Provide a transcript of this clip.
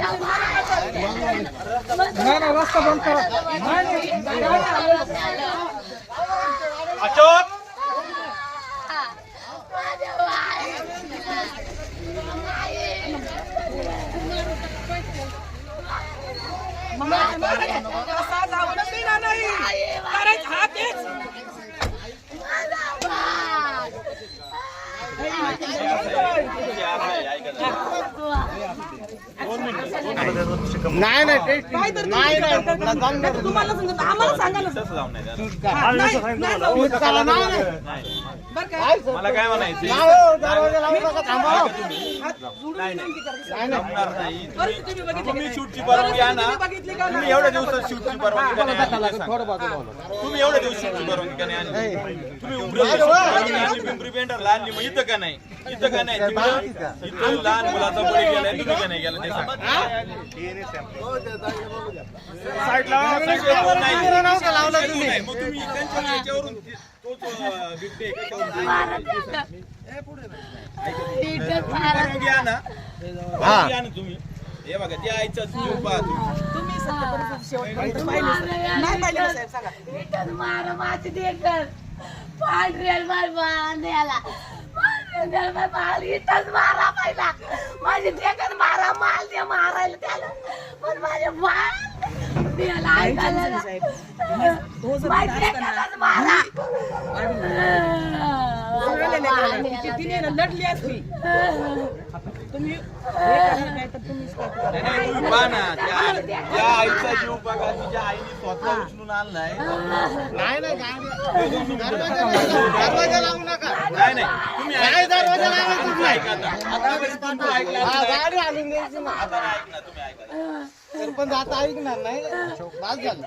नाही. नाही रस्ता बंद करा नाही नाही अशोक असा जाऊनच देणार नाही करायचं हा तेच नाही नाही टेस्ट काय तर नाही नाही नाही तुम्हाला सांगत आम्हाला सांगा ना. तसं जाऊन नाही देणार. हा, नाही नाही जाऊ देत. चला, नाही नाही. नाही. बरं काय मला काय म्हणायचं? नाही हो, दरवाजा लावू नका थांबा. हो. हात जोडून विनंती करते. नाही नाही. जमणार नाही. बरं, तुम्ही बघितली का तुम्ही नाही? शूटची परवानगी आणा. तुम्ही बघितली का तुम्ही नाही? एवढ्या दिवसात शूटची परवानगी का नाही आणली? ते सांगा. थोडं बाजूला. तुम्ही एवढ्या दिवस शूटची परवानगी का नाही आणली? तुम्ही उमरेला शूटची परवानगी आणली पिंपरी पेंढरला आणली मग इथं का नाही? इथं का नाही? तिकडं? इथं लहान मुलाचा बळी गेलाय तुम्ही का नाही गेला? ते सांगा साईडला साईडला नाही. तिकडं नव्हतं लावलं तुम्ही. नाही, मग तुम्ही त्यांच्या याच्यावरून तोच अं, बिबटे आहे का? त्याच्यावरून? परवानगी आणा परवानगी आणा तुम्ही हे. बघा त्या आईचा जीव पहा तुम्ही तुम्ही सत्य परिस्थिती शेवटपर्यंत पाहिलीच नाही. नाही. पाहिलं ना साहेब सांगा. इथंच मारा मार बांध्याला पांढऱ्या मार इथंच मारा पहिला माझी मारा माल दे मारायला त्याला पण माझे त्याला ऐकायला मारा लढली असती तुम्ही नाही नाही, आईचा जीव बघा तिच्या आईने स्वतः उचलून आणलाय नाही नाही लावू नका. नाही नाही तुम्ही नाही ऐका. दरवाजा लावायचा तुम्ही नाही. ऐका आता. आतापर्यंत तुम्ही ऐकलं हा, नाही. गाडी आणून द्यायची ना आता नाही ऐकणार तुम्ही ऐका सरपंच आता ऐकणार नाही बाद झालं